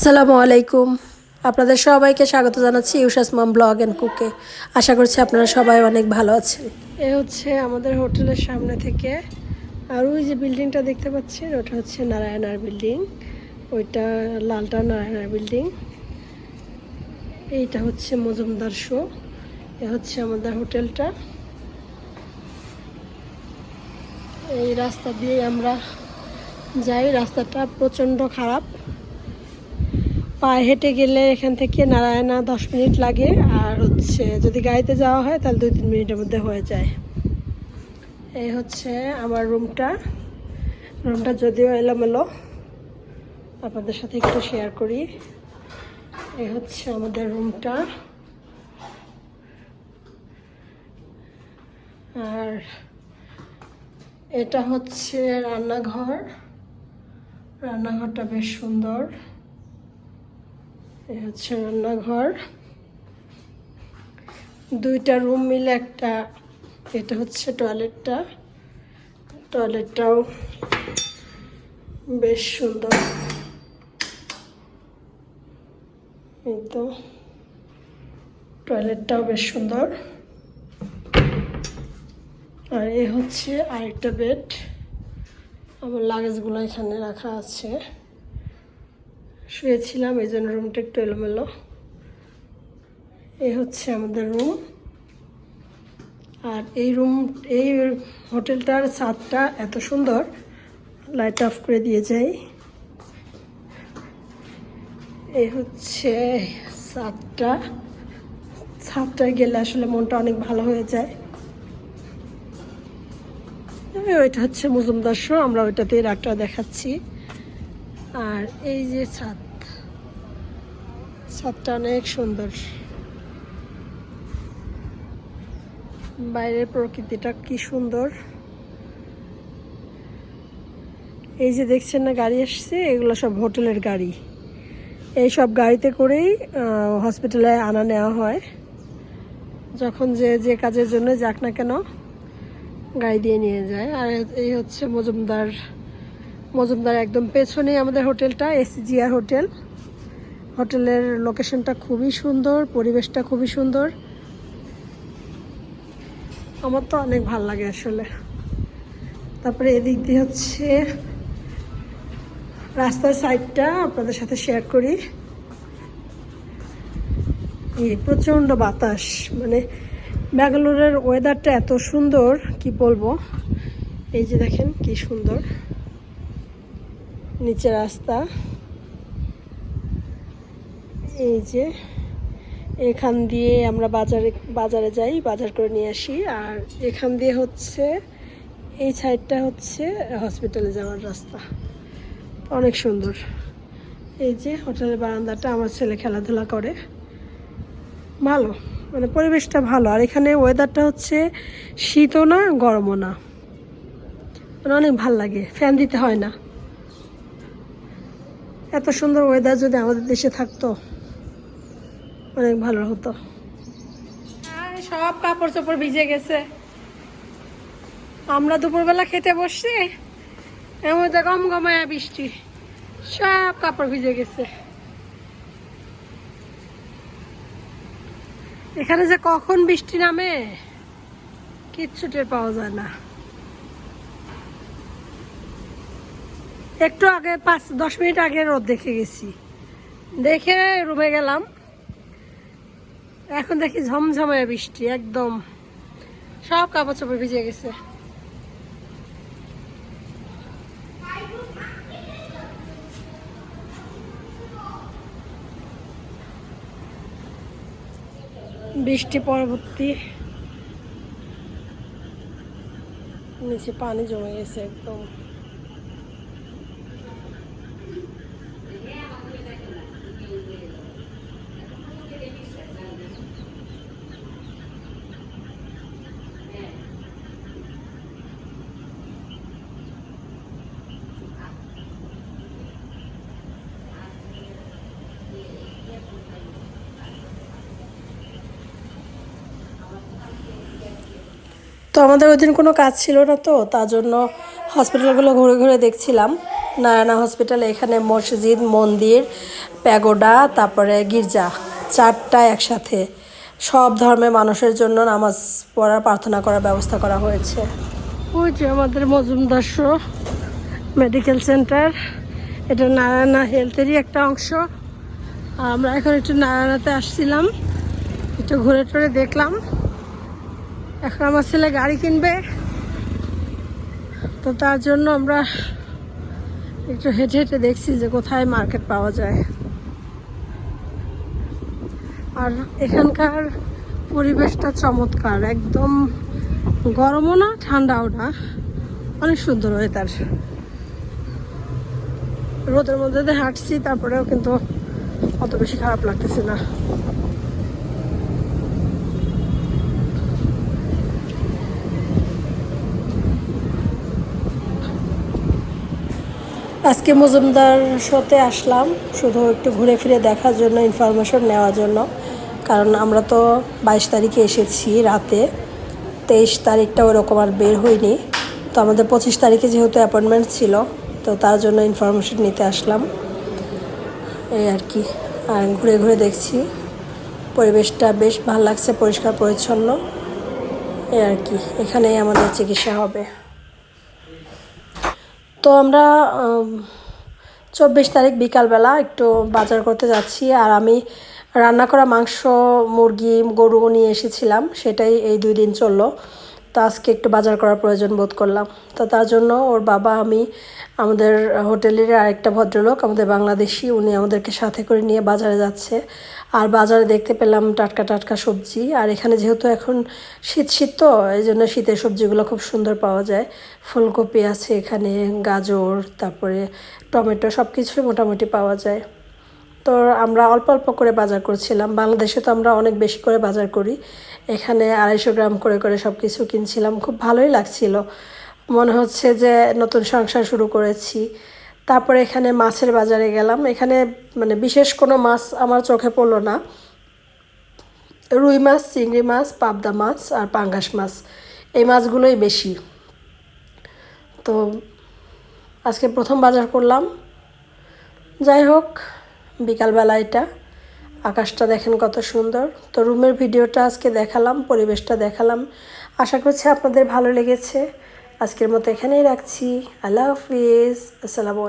আসসালামু আলাইকুম। আপনাদের সবাইকে স্বাগত জানাচ্ছি ইউশাস মম ব্লগ অ্যান্ড কুকে। আশা করছি আপনারা সবাই অনেক ভালো আছেন। এ হচ্ছে আমাদের হোটেলের সামনে থেকে আর ওই যে বিল্ডিংটা দেখতে পাচ্ছেন, ওটা হচ্ছে নারায়ণার বিল্ডিং। ওইটা লালটা নারায়ণার বিল্ডিং। এইটা হচ্ছে মজুমদার শো। এ হচ্ছে আমাদের হোটেলটা। এই রাস্তা দিয়ে আমরা যাই। রাস্তাটা প্রচণ্ড খারাপ। পায়ে হেঁটে গেলে এখান থেকে নারায়ণা দশ মিনিট লাগে, আর হচ্ছে যদি গাড়িতে যাওয়া হয় তাহলে দুই তিন মিনিটের মধ্যে হয়ে যায়। এই হচ্ছে আমার রুমটা। রুমটা যদিও এলোমেলো, আপনাদের সাথে একটু শেয়ার করি। এই হচ্ছে আমাদের রুমটা। আর এটা হচ্ছে রান্নাঘর। রান্নাঘরটা বেশ সুন্দর। এই হচ্ছে রান্নাঘর। দুইটা রুম মিলে একটা, এটা হচ্ছে টয়লেটটা। টয়লেটটাও বেশ সুন্দর। এই তো, টয়লেটটাও বেশ সুন্দর। আর এ হচ্ছে আরেকটা বেড। আমার লাগেজগুলো এখানে রাখা আছে। শুয়েছিলাম, এই জন্য রুমটা একটু এলোমেলো। এই হচ্ছে আমাদের রুম আর এই রুম এই হোটেলটার ছাদটা এত সুন্দর। লাইট অফ করে দিয়ে যাই। এই হচ্ছে ছাদটা ছাদটায় গেলে আসলে মনটা অনেক ভালো হয়ে যায়। ওইটা হচ্ছে মজুমদার আমরা ওইটাতে রাতটা দেখাচ্ছি। আর এই যে ছাদ। ছাদটা অনেক সুন্দর। বাইরের প্রকৃতিটা কি সুন্দর। এই যে দেখছেন না গাড়ি আসছে, এগুলো সব হোটেলের গাড়ি। এই সব গাড়িতে করেই হসপিটালে আনা নেওয়া হয়। যখন যে যে কাজের জন্য যাক না কেন, গাড়ি দিয়ে নিয়ে যায়। আর এই হচ্ছে মজুমদার মজুমদার একদম পেছনেই আমাদের হোটেলটা এসিজিআর হোটেল। হোটেলের লোকেশনটা খুবই সুন্দর, পরিবেশটা খুবই সুন্দর। আমার তো অনেক ভালো লাগে আসলে। তারপরে এদিক দিয়ে হচ্ছে রাস্তার সাইডটা আপনাদের সাথে শেয়ার করি। প্রচণ্ড বাতাস মানে ব্যাঙ্গালোরের ওয়েদারটা এত সুন্দর, কি বলব? এই যে দেখেন কি সুন্দর। নিচে রাস্তা। এই যে, এখান দিয়ে আমরা বাজারে বাজারে যাই, বাজার করে নিয়ে আসি। আর এখান দিয়ে হচ্ছে, এই সাইডটা হচ্ছে হসপিটালে যাওয়ার রাস্তা। অনেক সুন্দর। এই যে হোটেলের বারান্দাটা আমার ছেলে খেলাধুলা করে। ভালো মানে পরিবেশটা ভালো। আর এখানে ওয়েদারটা হচ্ছে শীতও না, গরমও না। মানে অনেক ভালো লাগে ফ্যান দিতে হয় না। এত সুন্দর ওয়েদার যদি আমাদের দেশে থাকতো, অনেক ভালো হতো। সব কাপড় চোপড় ভিজে গেছে। আমরা দুপুরবেলা খেতে বসছি, এর মধ্যে গম গমায়া বৃষ্টি, সব কাপড় ভিজে গেছে। এখানে যে কখন বৃষ্টি নামে, কিচ্ছু টের পাওয়া যায় না। একটু আগে, পাঁচ, দশ মিনিট আগে রোদ দেখে গেছি। দেখে রুমে গেলাম। এখন দেখি ঝমঝমায় বৃষ্টি, একদম। সব কাপড় চোপড় ভিজে গেছে। বৃষ্টি পরবর্তী। নিচে পানি জমে গেছে একদম। তো আমাদের ওই দিন কোনো কাজ ছিল না তো, তার জন্য হসপিটালগুলো ঘুরে ঘুরে দেখছিলাম। নারায়ণা হসপিটাল এখানে মসজিদ, মন্দির, প্যাগোডা, তারপরে গির্জা, চারটা একসাথে। সব ধর্মের মানুষের জন্য নামাজ পড়ার, প্রার্থনা করার ব্যবস্থা করা হয়েছে। ওই যে আমাদের মজুমদার মেডিকেল সেন্টার এটা নারায়ণা হেলথেরই একটা অংশ। আমরা এখন একটু নারায়ণাতে আসছিলাম, একটু ঘুরে টুরে দেখলাম। এখন আমার ছেলে গাড়ি কিনবে। তো তার জন্য আমরা একটু হেঁটে হেঁটে দেখছি যে কোথায় মার্কেট পাওয়া যায়। আর এখানকার পরিবেশটা চমৎকার, একদম গরমও না, ঠান্ডাও না, অনেক সুন্দর ওয়েদার। রোদের মধ্যে হাঁটছি, তারপরেও কিন্তু অত বেশি খারাপ লাগতেছে না। আজকে মজুমদার শোতে আসলাম, শুধু একটু ঘুরে ফিরে দেখার জন্য ইনফরমেশন নেওয়ার জন্য। কারণ আমরা তো বাইশ তারিখে এসেছি রাতে, তেইশ তারিখটা ওরকম আর বের হয়নি তো আমাদের পঁচিশ তারিখে যেহেতু অ্যাপয়েন্টমেন্ট ছিল, তো তার জন্য ইনফরমেশন নিতে আসলাম। এই আর কি। আর ঘুরে ঘুরে দেখছি, পরিবেশটা বেশ ভালো লাগছে, পরিষ্কার, পরিচ্ছন্ন। এই আর কি, এখানেই আমাদের চিকিৎসা হবে। তো আমরা চব্বিশ তারিখ বিকালবেলা একটু বাজার করতে যাচ্ছি আর আমি রান্না করা মাংস, মুরগি, গরু নিয়ে এসেছিলাম। সেটাই এই দুই দিন চলল। তো আজকে একটু বাজার করার প্রয়োজন বোধ করলাম। তো তার জন্য ওর বাবা, আমি, আমাদের হোটেলের আরেকটা ভদ্রলোক, আমাদের বাংলাদেশি, উনি আমাদেরকে সাথে করে নিয়ে বাজারে যাচ্ছে। আর বাজারে দেখতে পেলাম টাটকা টাটকা সবজি। আর এখানে যেহেতু এখন শীত শীত তো, এই জন্য শীতের সবজিগুলো খুব সুন্দর পাওয়া যায়। ফুলকপি আছে এখানে, গাজর, তারপরে টমেটো সব কিছুই মোটামুটি পাওয়া যায়। তো আমরা অল্প অল্প করে বাজার করছিলাম। বাংলাদেশে তো আমরা অনেক বেশি করে বাজার করি। এখানে আড়াইশো গ্রাম করে করে সব কিছু কিনছিলাম। খুব ভালোই লাগছিল। মনে হচ্ছে যে নতুন সংসার শুরু করেছি। তারপরে এখানে মাছের বাজারে গেলাম। এখানে মানে বিশেষ কোনো মাছ আমার চোখে পড়ল না। রুই মাছ, চিংড়ি মাছ, পাবদা মাছ আর পাঙ্গাস মাছ। এই মাছগুলোই বেশি। তো আজকে প্রথম বাজার করলাম। যাই হোক বিকালবেলা এটা। আকাশটা দেখেন কত সুন্দর। তো রুমের ভিডিওটা আজকে দেখালাম, পরিবেশটা দেখালাম। আশা করছি আপনাদের ভালো লেগেছে। আজকের মতো এখানেই রাখছি। আল্লাহ হাফিজ। আসসালামু